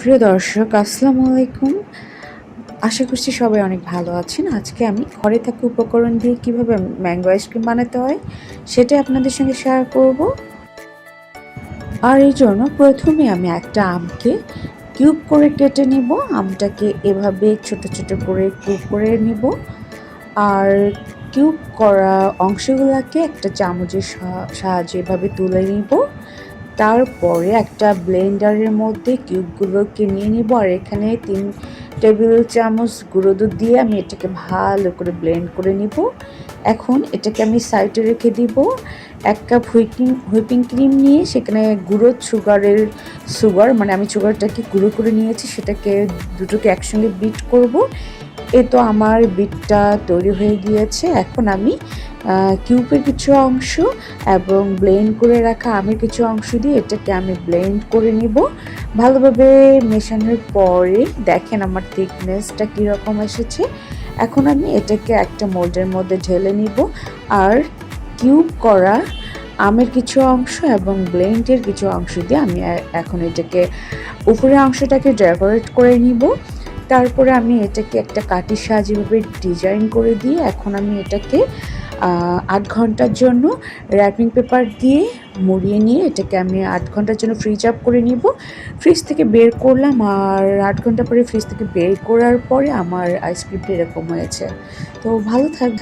প্রিয় দর্শক, আসসালামু আলাইকুম। আশা করছি সবাই অনেক ভালো আছেন। আজকে আমি ঘরে থাকা উপকরণ দিয়ে কীভাবে ম্যাঙ্গো আইসক্রিম বানাতে হয় সেটাই আপনাদের সঙ্গে শেয়ার করব। আর এই জন্য প্রথমে আমি একটা আমকে কিউব করে কেটে নিব। আমটাকে এভাবে ছোট ছোট করে কিউব করে নিব। আর কিউব করা অংশগুলোকে একটা চামচের সাহায্যে এভাবে তুলে নিব। তারপরে একটা ব্লেন্ডারের মধ্যে কিউবগুলোকে নিয়ে নিব, আর এখানে তিন টেবিল চামচ গুঁড়ো দুধ দিয়ে আমি এটাকে ভালো করে ব্লেন্ড করে নিব। এখন এটাকে আমি সাইডে রেখে দিব। এক কাপ হুইপিং হুইপিং ক্রিম নিয়ে সেখানে গুঁড়ো সুগারের, সুগার মানে আমি সুগারটাকে গুঁড়ো করে নিয়েছি, সেটাকে দুটোকে একসঙ্গে বিট করব। এ তো আমার বিটটা তৈরি হয়ে গিয়েছে। এখন আমি কিউবের কিছু অংশ এবং ব্লেন্ড করে রাখা আমের কিছু অংশ দিয়ে এটাকে আমি ব্লেন্ড করে নিব। ভালোভাবে মেশানোর পরে দেখেন আমার থিকনেসটা কীরকম এসেছে। এখন আমি এটাকে একটা মোল্ডের মধ্যে ঢেলে নিব। আর কিউব করা আমের কিছু অংশ এবং ব্লেন্ডের কিছু অংশ দিয়ে আমি এখন এটাকে উপরের অংশটাকে ডেকোরেট করে নিব। তারপরে আমি এটাকে একটা কাটি সাহায্যে ডিজাইন করে দিয়ে এখন আমি এটাকে আট ঘণ্টার জন্য র্যাপিং পেপার দিয়ে মুড়িয়ে নিয়ে এটাকে আমি আট ঘণ্টার জন্য ফ্রিজ আপ করে নিব। ফ্রিজ থেকে বের করলাম আর আট ঘণ্টা পরে ফ্রিজ থেকে বের করার পরে আমার আইসক্রিমটা এরকম হয়েছে। তো ভালো থাকবে